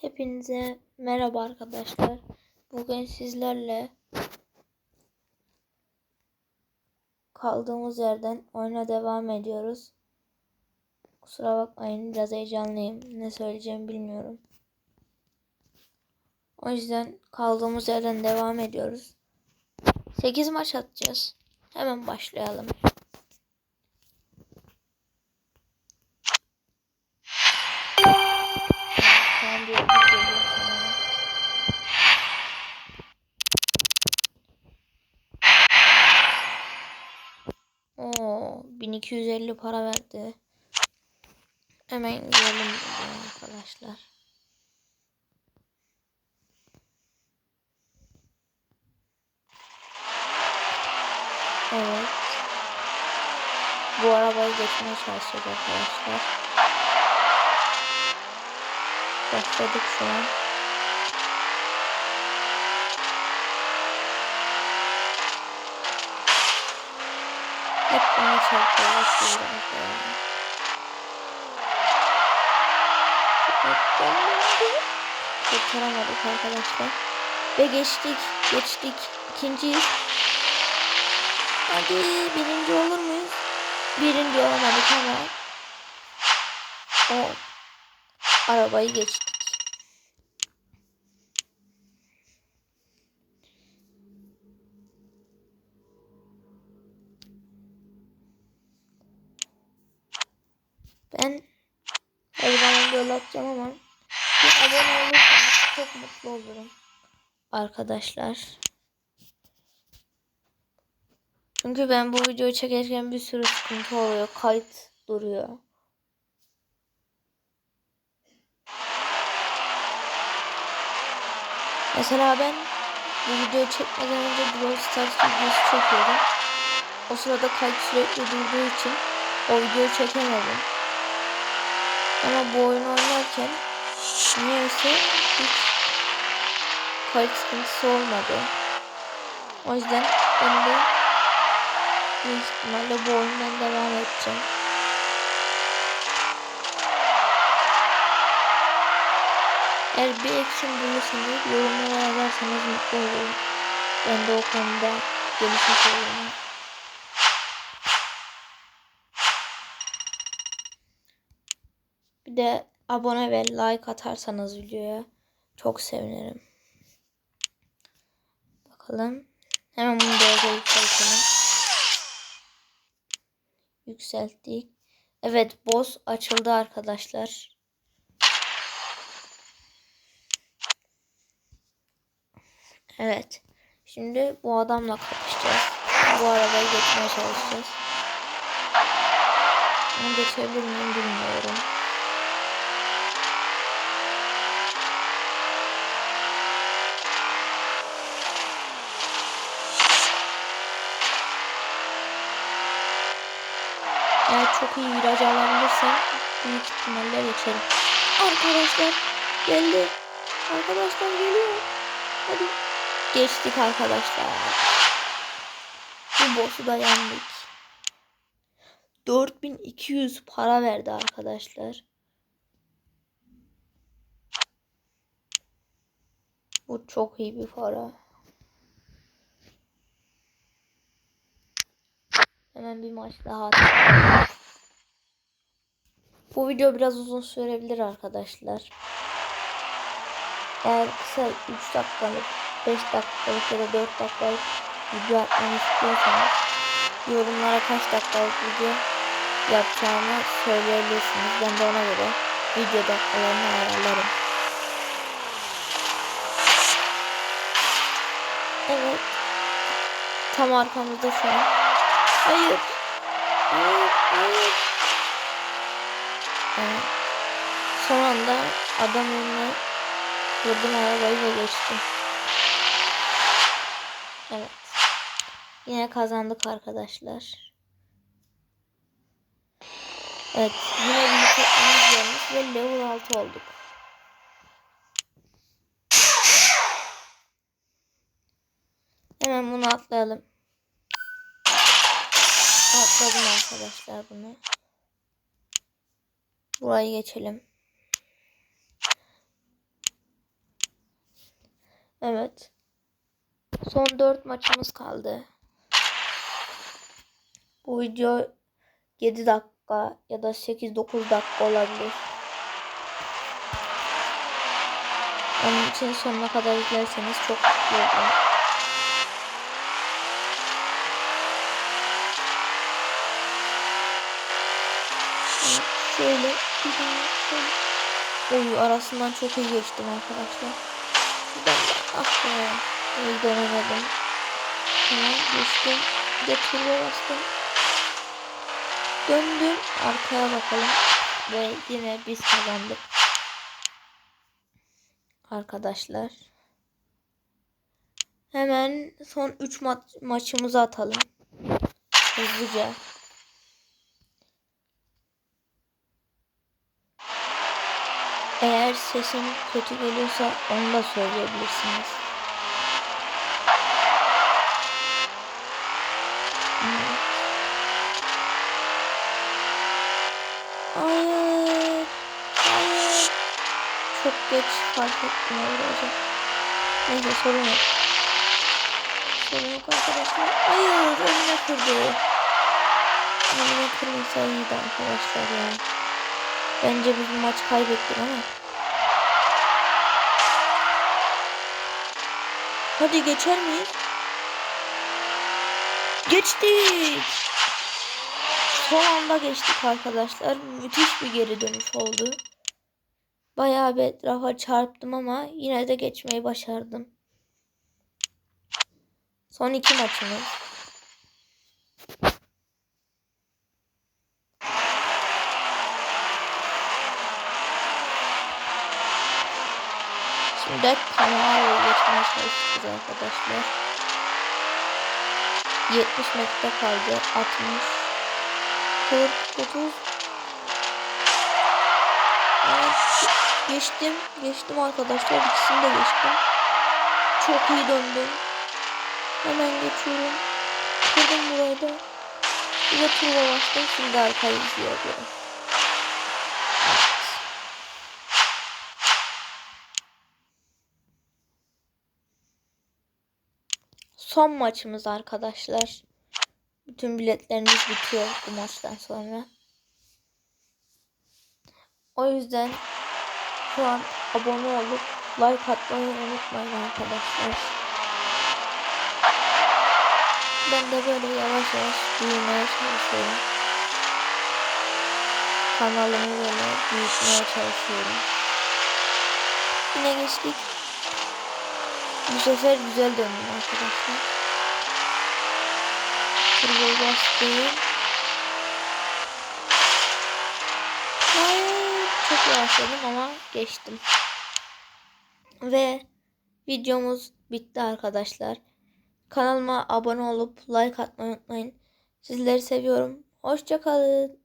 Hepinize merhaba arkadaşlar. Bugün sizlerle kaldığımız yerden oyuna devam ediyoruz. Kusura bakmayın biraz heyecanlıyım. Ne söyleyeceğimi bilmiyorum. O yüzden kaldığımız yerden devam ediyoruz. 8 maç atacağız. Hemen başlayalım. 1250 para verdi. Hemen buradan arkadaşlar. Evet. Bu arabayı geçmeye çalışacağız arkadaşlar. Başladık şu an. Bana çarpıyorlar böyle. Kurtaramadık arkadaşlar. Ve geçtik. Geçtik. İkinciyiz. Hadi birinci olur muyuz? Birinci olamadık ama. O arabayı geçtik. Ben zaman böyle atacağım ama bir abone olursanız çok mutlu olurum. Arkadaşlar. Çünkü ben bu videoyu çekerken bir sürü sıkıntı oluyor. Kayıt duruyor. Mesela ben bu videoyu çekmeden önce Brawl Stars videosu çekiyordum. O sırada kayıt sürekli durduğu için o videoyu çekemedim. Ama bu oyunu oynarken niyeyse hiç kayıt sıkıntısı olmadı. O yüzden ben de büyük ihtimalle bu oyundan devam edeceğim. Eğer bir eksim bulursanız yorumlara yazarsanız mutlu olurum. Ben de o konuda gelişmiş olurum. Bir de abone ve like atarsanız videoya çok sevinirim. Bakalım. Hemen bunu derece yükseltelim. Yükselttik. Evet boss açıldı arkadaşlar. Evet. Şimdi bu adamla kapışacağız. Bu arabayı geçmeye çalışacağız. Onu geçebilir miyim bilmiyorum. Eğer çok iyi viraj alabilirsem büyük ihtimalle geçerim. Arkadaşlar geldi. Arkadaşlar geliyor. Hadi. Geçtik arkadaşlar. Bu boss'u da yendik. 4200 para verdi arkadaşlar. Bu çok iyi bir para. Hemen bir maç daha atalım. Bu video biraz uzun sürebilir arkadaşlar. Eğer kısa 3 dakikalık, 5 dakikalık ya da 4 dakikalık video atmamı istiyorsanız yorumlara kaç dakikalık video yapacağımı söyleyebilirsiniz. Ben de ona göre video dakikalarını ayarlarım. Evet. Tam arkamızda şu an. Hayır. Hayır. Hayır. Evet. Son anda adam önüne vurdum arabayı ve geçtim. Evet. Yine kazandık arkadaşlar. Evet. Yine bir yükseltmemiz gelmiş ve level 6 olduk. Hemen bunu atlayalım. Atladım arkadaşlar bunu. Burayı geçelim. Evet. Son 4 maçımız kaldı. Bu video 7 dakika ya da 8-9 dakika olabilir. Onun için sonuna kadar izlerseniz çok mutlu olurum. Şöyle. Oy arasından çok iyi geçtim arkadaşlar. Ah be. İyi dönemedim. Tamam geçtim. Turbo bastım. Döndüm. Arkaya bakalım. Ve yine biz kazandık. Arkadaşlar. Hemen son 3 ma maçımızı atalım. Hızlıca. Eğer sesim kötü geliyorsa onu da söyleyebilirsiniz. Evet. Hayır. Hayır. Çok geç fark ettim olacak. Neyse sorun yok. Sorun yok arkadaşlar. Hayır önüne kırdı. Önüne kırmasa iyiydi arkadaşlar ya. Bence biz bu maç kaybettik ama. Hadi geçer miyiz? Geçtik. Son anda geçtik arkadaşlar. Müthiş bir geri dönüş oldu. Bayağı bir etrafa çarptım ama yine de geçmeyi başardım. Son iki maçımız. Şimdi Kamala'ya geçmeye çalışacağız arkadaşlar. 70 metre kaldı. 60 40 30 Evet, geçtim. Geçtim arkadaşlar. İkisini de geçtim. Çok iyi döndüm. Hemen geçiyorum. Kırdım burayı da. Bir de turbo bastım. Şimdi arkayı izliyorum. Son maçımız arkadaşlar. Bütün biletlerimiz bitiyor bu maçtan sonra. O yüzden şu an abone olup like atmayı unutmayın arkadaşlar. Ben de böyle yavaş yavaş büyümeye çalışıyorum. Kanalımı böyle büyütmeye çalışıyorum. Yine geçtik. Bu sefer güzel döndüm arkadaşlar. Turbo bastım. Çok yavaşladım ama geçtim. Ve videomuz bitti arkadaşlar. Kanalıma abone olup like atmayı unutmayın. Sizleri seviyorum. Hoşçakalın.